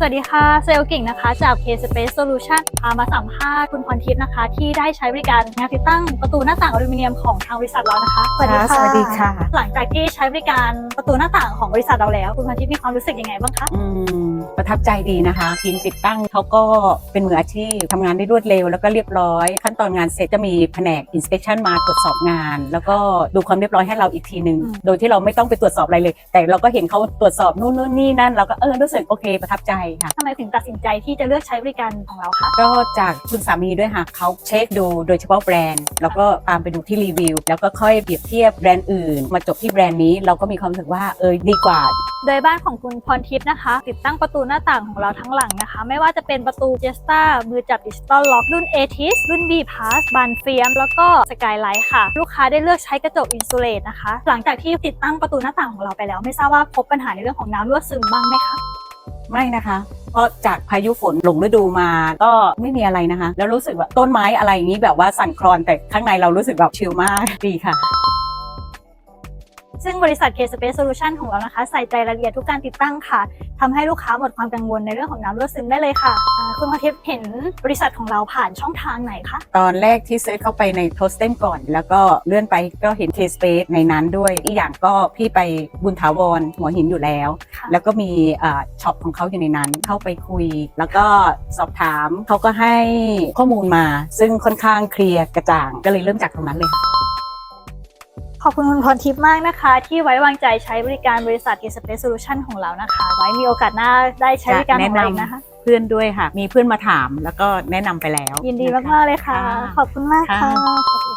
สวัสดีค่ะ เซลล์กิ่งนะคะ จาก K Space Solution พามาสัมภาษณ์คุณพรทิพย์นะคะ ที่ได้ใช้บริการงานติดตั้งประตูหน้าต่างอลูมิเนียมของทางบริษัทเรานะคะค่ะ สวัสดีค่ะ หลังจากที่ใช้บริการประตูหน้าต่างของบริษัทเราแล้ว คุณพรทิพย์มีความรู้สึกยังไงบ้างคะอืมประทับใจดีนะคะ ทีมติดตั้งเขาก็เป็นมืออาชีพทำงานได้รวดเร็ว แล้วก็เรียบร้อย ขั้นตอนงานเสร็จจะมีแผนก inspection มาตรวจสอบงาน แล้วก็ดูความเรียบร้อยให้เราอีกทีหนึ่งอืมโดยที่เราไม่ต้องไปตรวจสอบอะไรเลย แต่เราก็เห็นเขาตรวจสอบนู่นนู่นนี่นั่นเราก็เออรู้สึกโอเคประทับใจค่ะทำไมถึงตัดสินใจที่จะเลือกใช้บริการของเราคะก็จากคุณสามีด้วยค่ะเขาเช็คดูโดยเฉพาะแบรนด์ แล้วก็ตามไปดูที่รีวิว แล้วก็ค่อยเปรียบเทียบแบรนด์อื่น มาจบที่แบรนด์นี้เราก็มีความรู้สึกว่าเออดีกว่าโดยบ้านของคุณพรทิพย์นะคะ ติดตั้งประตูหน้าต่างของเราทั้งหลังนะคะ ไม่ว่าจะเป็นประตูเจสตามือจับดิจิตอลล็อกรุ่น a t i s รุ่น B Pass บานเฟียม แล้วก็สกายไลท์ค่ะ ลูกค้าได้เลือกใช้กระจกอินซูเลตนะคะ หลังจากที่ติดตั้งประตูหน้าต่างของเราไปแล้ว ไม่ทราบว่าพบปัญหาในเรื่องของน้ำรั่วซึมบ้างไหมคะ ไม่นะคะเพราะจากพายุฝนหลงฤดูมาก็ไม่มีอะไรนะคะ แล้วรู้สึกว่าต้นไม้อะไรอย่างนี้แบบว่าสั่นคลอนแต่ข้างในเรารู้สึกแบบชิลมากดีค่ะซึ่งบริษัท K Space Solution ของเรานะคะ ใส่ใจรายละเอียดทุกการติดตั้งค่ะทำให้ลูกค้าหมดความกังวลในเรื่องของน้ำรั่วซึมได้เลยค่ะ คุณพรทิพย์เห็นบริษัทของเราผ่านช่องทางไหนคะ ตอนแรกที่เซิร์ชเข้าไปในโทสเต็มก่อน แล้วก็เลื่อนไปก็เห็นเคสเปซในนั้นด้วย อีกอย่างก็พี่ไปบุญถาวรหัวหินอยู่แล้ว ค่ะ แล้วก็มีอ่าช็อปของเขาอยู่ในนั้นเข้าไปคุย แล้วก็สอบถามเขาก็ให้ข้อมูลมา ซึ่งค่อนข้างเคลียร์กระจ่างก็เลยเริ่มจากตรงนั้นเลยค่ะขอบคุณคุณพรทิพย์มากนะคะ ที่ไว้วางใจใช้บริการบริษัท K Space Solution ของเรานะคะ ไว้มีโอกาสหน้าได้ใช้บริการของเราอีกนะคะเพื่อนด้วยค่ะ มีเพื่อนมาถามแล้วก็แนะนำไปแล้วยินดีมากๆเลยค่ะค่ะขอบคุณมากค่ะค่ะสวัสดีค่ะ